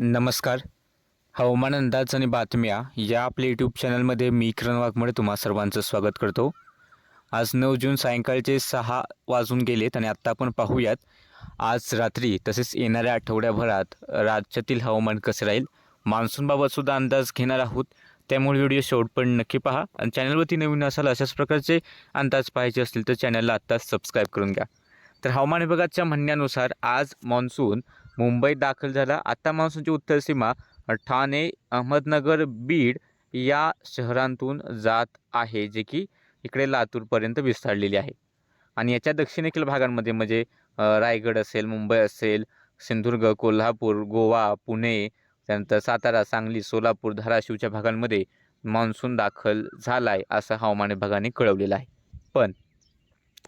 नमस्कार. हवामान अंदाज आणि बातम्या या आपल्या यूट्यूब चॅनलमध्ये मी किरण वाघमोडे तुम्हा सर्वांचं स्वागत करतो. आज नऊ जून सायंकाळचे सहा वाजून गेलेत आणि आत्ता आपण पाहूयात आज रात्री तसेच येणाऱ्या आठवड्याभरात राज्यातील हवामान कसं राहील? मान्सूनबाबतसुद्धा अंदाज घेणार आहोत. त्यामुळे व्हिडिओ शेवटपर्यंत नक्की पहा आणि चॅनलवरती नवीन असाल अशाच प्रकारचे अंदाज पाहायचे असतील तर चॅनलला आत्ताच सबस्क्राईब करून घ्या. तर हवामान विभागाच्या म्हणण्यानुसार आज मान्सून मुंबईत दाखल झाला. आता मान्सूनची उत्तर सीमा ठाणे अहमदनगर बीड या शहरांतून जात आहे जे की इकडे लातूरपर्यंत विस्तारलेली आहे. आणि याच्या दक्षिणेकडील भागांमध्ये म्हणजे रायगड असेल मुंबई असेल सिंधुदुर्ग कोल्हापूर गोवा पुणे त्यानंतर सातारा सांगली सोलापूर धाराशिवच्या भागांमध्ये मान्सून दाखल झाला आहे असं हवामान विभागाने कळवलेलं आहे. पण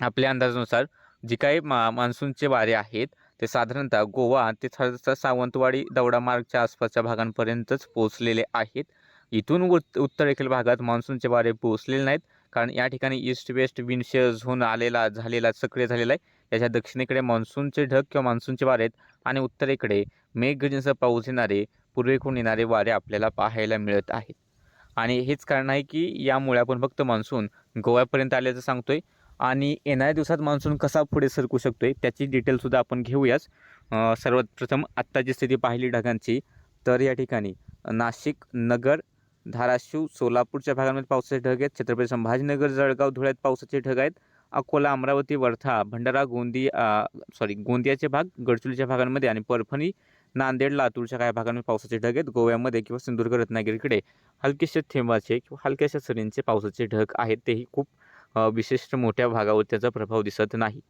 आपल्या अंदाजानुसार जी काही मा मान्सूनचे वारे आहेत ते साधारणतः गोवा ते साधारणतः सावंतवाडी दौडा मार्गच्या आसपासच्या भागांपर्यंतच पोहोचलेले आहेत. इथून उत उत्तरेकडील भागात मान्सूनचे वारे पोहोचलेले नाहीत. कारण या ठिकाणी ईस्ट वेस्ट विंडशेअर झोन आलेला झालेला सक्रिय झालेला आहे. त्याच्या दक्षिणेकडे मान्सूनचे ढग किंवा मान्सूनचे वारे आहेत. आणि उत्तरेकडे मेघगर्जनेसह पाऊस येणारे पूर्वेकडून येणारे वारे आपल्याला पाहायला मिळत आहेत. आणि हेच कारण आहे की यामुळे आपण फक्त मान्सून गोव्यापर्यंत आल्याचं सांगतोय. आणि येणाऱ्या दिवसात मान्सून कसा पुढे सरकू शकतो आहे त्याची डिटेलसुद्धा आपण घेऊयाच. सर्वात प्रथम आत्ताची स्थिती पाहिली ढगांची. तर या ठिकाणी नाशिक नगर धाराशिव सोलापूरच्या भागांमध्ये पावसाचे ढग आहेत. छत्रपती संभाजीनगर जळगाव धुळ्यात पावसाचे ढग आहेत. अकोला अमरावती वर्धा भंडारा गोंदी सॉरी गोंदियाचे भाग गडचिरोलीच्या भागांमध्ये आणि परभणी नांदेड लातूरच्या काही भागांमध्ये पावसाचे ढग आहेत. गोव्यामध्ये किंवा सिंधुदुर्ग रत्नागिरीकडे हलकेशा थेंबाचे किंवा हलक्याशा सरींचे पावसाचे ढग आहेत. तेही खूप विशिष्ट मोठ्या भागावर त्याचा प्रभाव दिसत नाही.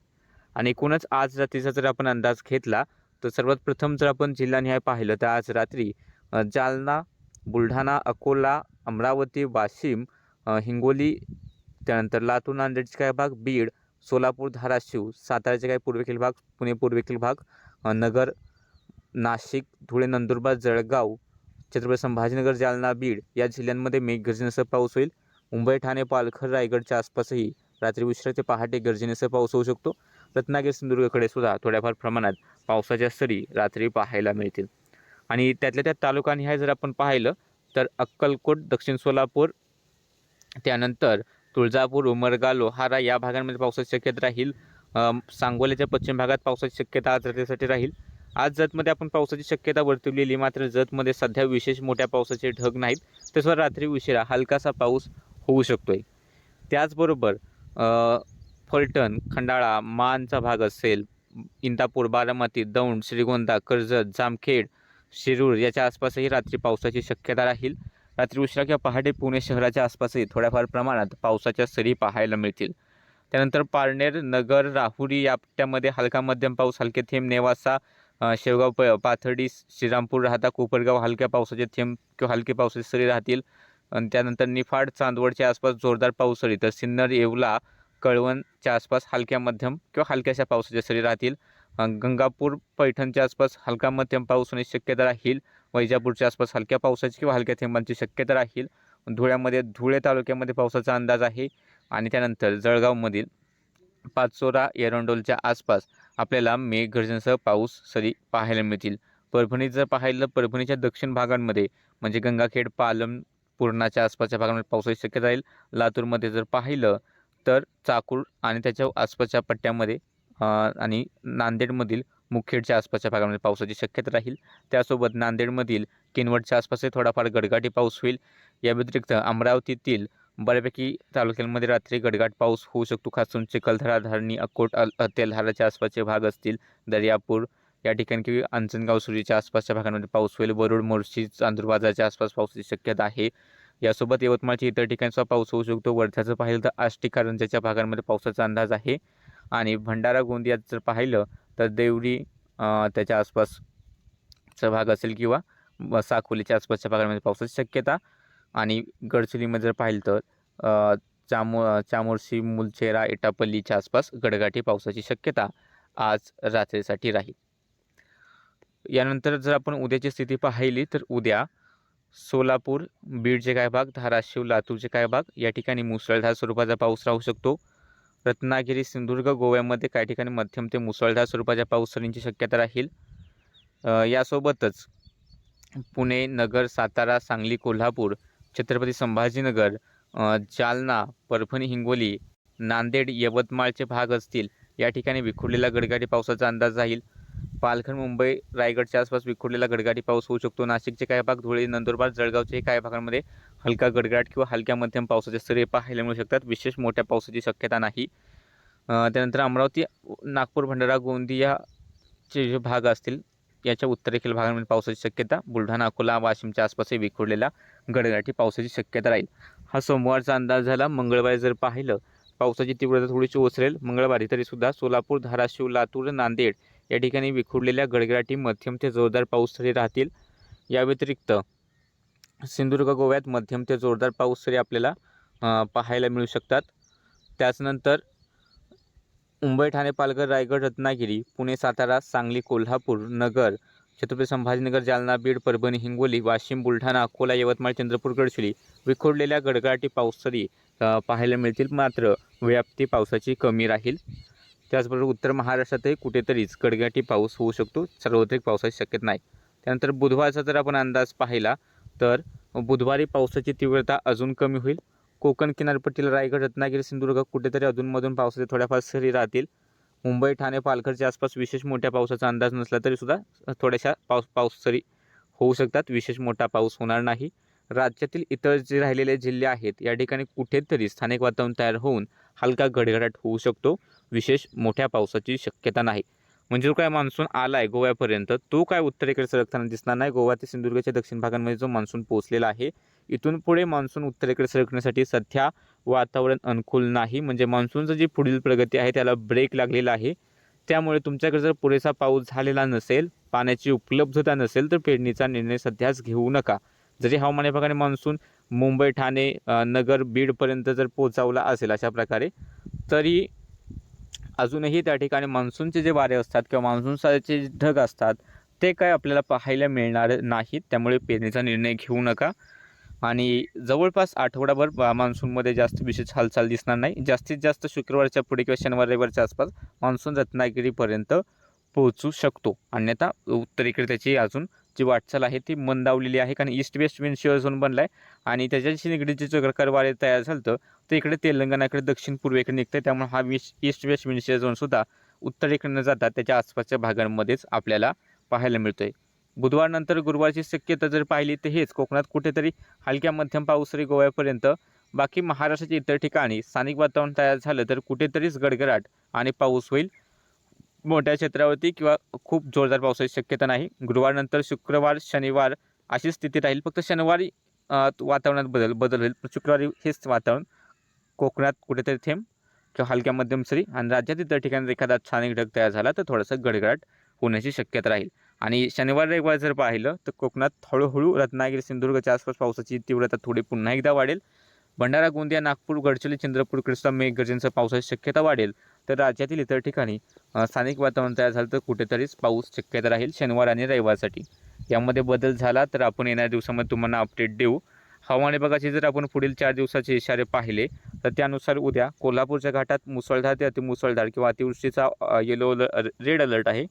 आणि एकूणच आज रात्रीचा जर आपण अंदाज घेतला तर सर्वात प्रथम जर आपण जिल्हानिहाय पाहिलं तर आज रात्री जालना बुलढाणा अकोला अमरावती वाशिम हिंगोली त्यानंतर लातूर नांदेडचे काही भाग बीड सोलापूर धाराशिव साताऱ्याचे काही पूर्वेखील भाग पुणे पूर्वेखील भाग नगर नाशिक धुळे नंदुरबार जळगाव छत्रपती संभाजीनगर जालना बीड या जिल्ह्यांमध्ये मेघगर्जनेसह पाऊस होईल. मुंबई ठाणे पालघर रायगडच्या आसपासही रात्री उशिरा ते पहाटे गर्जनेसह पाऊस होऊ शकतो. रत्नागिरी सिंधुदुर्गकडे सुद्धा थोड्याफार प्रमाणात पावसाच्या सरी रात्री पाहायला मिळतील. आणि त्यातल्या त्यात तालुकानिहाय जर आपण पाहिलं तर अक्कलकोट दक्षिण सोलापूर त्यानंतर तुळजापूर उमरगा लोहारा या भागांमध्ये पावसाची शक्यता राहील. सांगोल्याच्या पश्चिम भागात पावसाची शक्यता आज रात्रीसाठी राहील. आज जतमध्ये आपण पावसाची शक्यता वर्तवलेली मात्र जतमध्ये सध्या विशेष मोठ्या पावसाचे ढग नाहीत. तसं रात्री उशिरा हलकासा पाऊस होऊ शकतो आहे त्याचबरोबर फलटण खंडाळा मानचा भाग असेल इंदापूर बारामती दौंड श्रीगोंदा कर्जत जामखेड शिरूर याच्या आसपासही रात्री पावसाची शक्यता राहील. रात्री उशिरा किंवा पहाटे पुणे शहराच्या आसपासही थोड्याफार प्रमाणात पावसाच्या सरी पाहायला मिळतील. त्यानंतर पारनेर नगर राहुरी या पट्ट्यामध्ये हलका मध्यम पाऊस हलके थेंब नेवासा शेवगाव प पाथर्डी श्रीरामपूर राहता कोपरगाव हलक्या पावसाचे थेंब किंवा हलके पावसाचे सरी राहतील. आणि त्यानंतर निफाड चांदवडच्या आसपास जोरदार पाऊस सरी. तर सिन्नर येवला कळवणच्या आसपास हलक्या मध्यम किंवा हलक्याशा पावसाच्या सरी राहतील. गंगापूर पैठणच्या आसपास हलका मध्यम पाऊस होण्याची शक्यता राहील. वैजापूरच्या आसपास हलक्या पावसाची किंवा हलक्या थेंबांची शक्यता राहील. धुळ्यामध्ये धुळे तालुक्यामध्ये पावसाचा अंदाज आहे. आणि त्यानंतर जळगावमधील पाचोरा एरंडोलच्या आसपास आपल्याला मेघगर्जनेसह पाऊस सरी पाहायला मिळतील. परभणीत जर पाहिलं परभणीच्या दक्षिण भागांमध्ये म्हणजे गंगाखेड पालम पूर्णाच्या आसपासच्या भागामध्ये पावसाची शक्यता राहील. लातूरमध्ये जर पाहिलं तर चाकूर आणि त्याच्या आसपासच्या पट्ट्यामध्ये आणि नांदेडमधील मुखेडच्या आसपासच्या भागामध्ये पावसाची शक्यता राहील. त्यासोबत नांदेडमधील किनवटच्या आसपासही थोडाफार गडगाटी पाऊस होईल. या व्यतिरिक्त अमरावतीतील बऱ्यापैकी तालुक्यांमध्ये रात्री गडगाट पाऊस होऊ शकतो. खास करून चिखलदरा धारणी अकोट अल तेलहाराच्या आसपासचे भाग असतील. दर्यापूर या ठिकाणी किंवा अंजनगाव सुरीच्या आसपासच्या भागांमध्ये पाऊस होईल. वरुड मोर्शी चांदूरबाजारच्या आसपास पावसाची शक्यता आहे. यासोबत यवतमाळच्या इतर ठिकाणीसुद्धा पाऊस होऊ शकतो. वर्ध्याचं पाहिलं तर आष्टी कारंजाच्या भागांमध्ये पावसाचा अंदाज आहे. आणि भंडारा गोंदियात जर पाहिलं तर देवरी त्याच्या आसपासचा भाग असेल किंवा साखोलीच्या साकोलीच्या आसपासच्या भागांमध्ये पावसाची शक्यता. आणि गडचिरोलीमध्ये जर पाहिलं तर चामो चामोर्शी मुलचेरा एटापल्लीच्या आसपास गडगाठी पावसाची शक्यता आज रात्रीसाठी राहील. यानंतर जर आपण उद्याची स्थिती पाहिली तर उद्या सोलापूर बीडचे काय भाग धाराशिव लातूरचे काय भाग या ठिकाणी मुसळधार स्वरूपाचा पाऊस राहू शकतो. रत्नागिरी सिंधुदुर्ग गोव्यामध्ये काही ठिकाणी मध्यम ते मुसळधार स्वरूपाच्या पाऊस सरींची शक्यता राहील. यासोबतच पुणे नगर सातारा सांगली कोल्हापूर छत्रपती संभाजीनगर जालना परभणी हिंगोली नांदेड यवतमाळचे भाग असतील या ठिकाणी विखुरलेला गडगाडी पावसाचा अंदाज राहील. पालघर मुंबई रायगडच्या आसपास विखुरलेला गडगाडी पाऊस होऊ शकतो. नाशिकचे काही भाग धुळे नंदुरबार जळगावचे काही भागांमध्ये हलका गडगडाट किंवा हलक्या मध्यम पावसाचे सरे पाहायला मिळू शकतात. विशेष मोठ्या पावसाची शक्यता नाही. त्यानंतर अमरावती नागपूर भंडारा गोंदियाचे जे भाग असतील याच्या उत्तरेखील भागांमध्ये पावसाची शक्यता. बुलढाणा अकोला वाशिमच्या आसपासही विखुरलेला गडगडाटी पावसाची शक्यता राहील. हा सोमवारचा अंदाज झाला. मंगळवारी जर पाहिलं पावसाची तीव्रता थोडीशी ओसरेल. मंगळवारी तरीसुद्धा सोलापूर धाराशिव लातूर नांदेड या ठिकाणी विखुरलेल्या गडगडाटी मध्यम ते जोरदार पाऊस तरी राहतील. या व्यतिरिक्त सिंधुदुर्ग गोव्यात मध्यम ते जोरदार पाऊस तरी आपल्याला पाहायला मिळू शकतात. त्याचनंतर मुंबई ठाणे पालघर रायगड रत्नागिरी पुणे सातारा सांगली कोल्हापूर नगर छत्रपती संभाजीनगर जालना बीड परभणी हिंगोली वाशिम बुलढाणा अकोला यवतमाळ चंद्रपूर गडचिरोली विखुरलेल्या गडगडाटी पाऊस अ, पाहायला मिळतील. मात्र व्याप्ती पावसाची कमी राहील. त्याचबरोबर उत्तर महाराष्ट्रातही कुठेतरीच कडगाठी पाऊस होऊ शकतो सार्वत्रिक पावसाची शक्यता नाही. त्यानंतर बुधवारचा जर आपण अंदाज पाहिला तर बुधवारी पावसाची तीव्रता अजून कमी होईल. कोकण किनारपट्टीला रायगड रत्नागिरी सिंधुदुर्ग कुठेतरी अधूनमधून पावसाचे थोड्याफार सरी राहतील. मुंबई ठाणे पालघरच्या आसपास विशेष मोठ्या पावसाचा अंदाज नसला तरीसुद्धा थोड्याशा पाऊस पाऊस सरी होऊ शकतात. विशेष मोठा पाऊस होणार नाही. राज्यातील इतर जे राहिलेले जिल्हे आहेत या ठिकाणी कुठेतरी स्थानिक वातावरण तयार होऊन हलका गडगडाट होऊ शकतो. विशेष मोठ्या पावसाची शक्यता नाही. म्हणजे जो काय मान्सून आला आहे गोव्यापर्यंत? तो काय उत्तरेकडे सरकताना दिसणार नाही. गोवा ते सिंधुदुर्गच्या दक्षिण भागांमध्ये जो मान्सून पोहोचलेला आहे इथून पुढे मान्सून उत्तरेकडे सरकण्यासाठी सध्या वातावरण अनुकूल नाही. म्हणजे मान्सूनचं जी पुढील प्रगती आहे त्याला ब्रेक लागलेला आहे. त्यामुळे तुमच्याकडे जर पुरेसा पाऊस झालेला नसेल पाण्याची उपलब्धता नसेल तर पेरणीचा निर्णय सध्याच घेऊ नका. जरी हवामान विभागाने मान्सून मुंबई ठाणे नगर बीडपर्यंत जर पोचवला असेल अशा प्रकारे तरी अजूनही त्या ठिकाणी मान्सूनचे जे वारे असतात किंवा मान्सूनचे जे ढग असतात ते काय आपल्याला पाहायला मिळणार नाहीत. त्यामुळे पेरणीचा निर्णय घेऊ नका. आणि जवळपास आठवडाभर मान्सूनमध्ये जास्त विशेष हालचाल दिसणार नाही. जास्तीत जास्त शुक्रवारच्या पुढे किंवा शनिवार रविवारच्या आसपास मान्सून रत्नागिरीपर्यंत पोहोचू शकतो. अन्यथा उत्तरेकडे त्याची अजून जी वाटचाल आहे ती मंदावलेली आहे कारण east west wind shear zone बनला आहे आणि त्याच्याशी निगडीत जे चक्रकार तयार झालं तर ते इकडे तेलंगणाकडे दक्षिण पूर्वेकडे निघतं आहे त्यामुळे हा विश ईस्ट वेस्ट विंड शिअर झोनसुद्धा उत्तरेकडे न जाता त्याच्या आसपासच्या भागांमध्येच आपल्याला पाहायला मिळतो आहे बुधवारनंतर गुरुवारची शक्यता जर पाहिली तर हेच कोकणात कुठेतरी हलक्या मध्यम पाऊस तरी गोव्यापर्यंत. बाकी महाराष्ट्राच्या इतर ठिकाणी स्थानिक वातावरण तयार झालं तर कुठेतरीच गडगडाट आणि पाऊस होईल. मोठ्या क्षेत्रावरती किंवा खूप जोरदार पावसाची शक्यता नाही. गुरुवारनंतर शुक्रवार शनिवार अशी स्थिती राहील. फक्त शनिवारी वातावरणात बदल बदल होईल. पण शुक्रवारी हेच वातावरण. कोकणात कुठेतरी थेंब किंवा हलक्या मध्यम सरी आणि राज्यात इतर ठिकाणी एखादा स्थानिक ढग तयार झाला तर थोडंसं गडगडाट होण्याची शक्यता राहील. आणि शनिवार रविवार जर पाहिलं तर कोकणात हळूहळू रत्नागिरी सिंधुदुर्गच्या आसपास पावसाची तीव्रता थोडी पुन्हा एकदा वाढेल. भंडारा गोंदिया नागपूर गडचिरोली चंद्रपूरकडे मेघ मेघगर्जनेचं पावसाची शक्यता वाढेल. तर राज्यातील इतर ठिकाणी स्थानिक वातावरण तयार झालं तर कुठेतरीच पाऊस शक्यता राहील शनिवार आणि रविवारसाठी. यामध्ये बदल झाला तर आपण येणाऱ्या दिवसामध्ये तुम्हाला अपडेट देऊ. हवामान विभागाचे जर आपण पुढील चार दिवसाचे इशारे पाहिले तर त्यानुसार उद्या कोल्हापूरच्या घाटात मुसळधार ते अतिमुसळधार किंवा अतिवृष्टीचा येलो रेड अलर्ट आहे.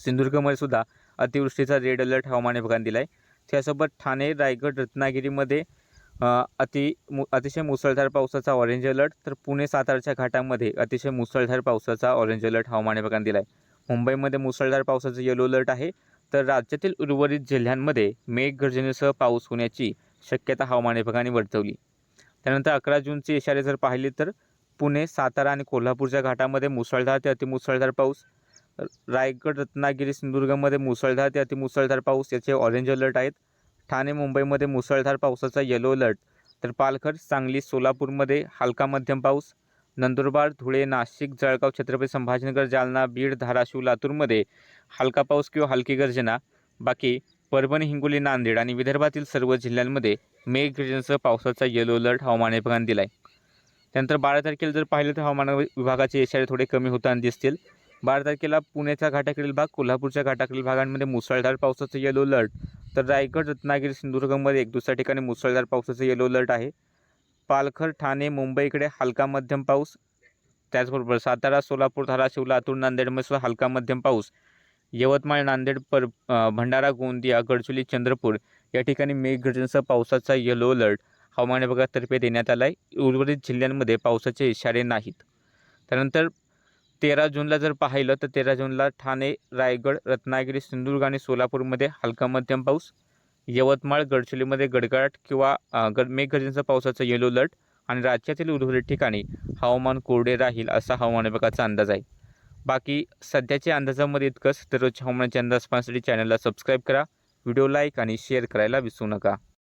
सिंधुदुर्गमध्ये सुद्धा अतिवृष्टीचा रेड अलर्ट हवामान विभागाने दिला आहे त्यासोबत ठाणे रायगड रत्नागिरीमध्ये अति मु अतिशय मुसळधार पावसाचा ऑरेंज अलर्ट तर पुणे सातारच्या घाटामध्ये अतिशय मुसळधार पावसाचा ऑरेंज अलर्ट हवामान विभागाने दिला आहे मुंबईमध्ये मुसळधार पावसाचा येलो अलर्ट आहे. तर राज्यातील उर्वरित जिल्ह्यांमध्ये मेघगर्जनेसह पाऊस होण्याची शक्यता हवामान विभागाने वर्तवली. त्यानंतर अकरा जूनचे इशारे जर पाहिले तर पुणे सातारा आणि कोल्हापूरच्या घाटामध्ये मुसळधार ते अतिमुसळधार पाऊस. रायगड रत्नागिरी सिंधुदुर्गमध्ये मुसळधार ते अतिमुसळधार पाऊस याचे ऑरेंज अलर्ट आहेत. ठाणे मुंबईमध्ये मुसळधार पावसाचा येलो अलर्ट तर पालघर सांगली सोलापूरमध्ये हलका मध्यम पाऊस. नंदुरबार धुळे नाशिक जळगाव छत्रपती संभाजीनगर जालना बीड धाराशिव लातूरमध्ये हलका पाऊस किंवा हलकी गर्जना. बाकी परभणी हिंगोली नांदेड आणि विदर्भातील सर्व जिल्ह्यांमध्ये मेघगर्जनेसह पावसाचा येलो अलर्ट हवामान विभागाने दिला आहे त्यानंतर बारा तारखेला जर पाहिलं तर हवामान विभागाचे इशारे थोडे कमी होताना दिसतील. बारा तारखेला पुण्याच्या घाटाकडील भाग कोल्हापूरच्या घाटाकडील भागांमध्ये मुसळधार पावसाचं येलो अलर्ट तर रायगड रत्नागिरी सिंधुदुर्गमध्ये एक दुसऱ्या ठिकाणी मुसळधार पावसाचं येलो अलर्ट आहे. पालघर ठाणे मुंबईकडे हलका मध्यम पाऊस. त्याचबरोबर सातारा सोलापूर धाराशिव लातूर नांदेडमध्ये सुद्धा हलका मध्यम पाऊस. यवतमाळ नांदेड पर भंडारा गोंदिया गडचुली चंद्रपूर या ठिकाणी मेघगर्जनेसह पावसाचा येलो अलर्ट हवामान विभागातर्फे देण्यात आला आहे उर्वरित जिल्ह्यांमध्ये पावसाचे इशारे नाहीत. त्यानंतर तेरा जूनला जर पाहिलं तर तेरा जूनला ठाणे रायगड रत्नागिरी सिंधुदुर्ग आणि सोलापूरमध्ये हलका मध्यम पाऊस. यवतमाळ गडचिरोलीमध्ये गडगडाट किंवा गड मेघगर्जनेचा पावसाचा येलो अलर्ट आणि राज्यातील उर्वरित ठिकाणी हवामान कोरडे राहील असा हवामान विभागाचा अंदाज आहे. बाकी सध्याच्या अंदाजामध्ये इतकंच. दररोजच्या हवामानाचे अंदाज पाहण्यासाठी चॅनलला सबस्क्राईब करा व्हिडिओ लाईक आणि शेअर करायला विसरू नका.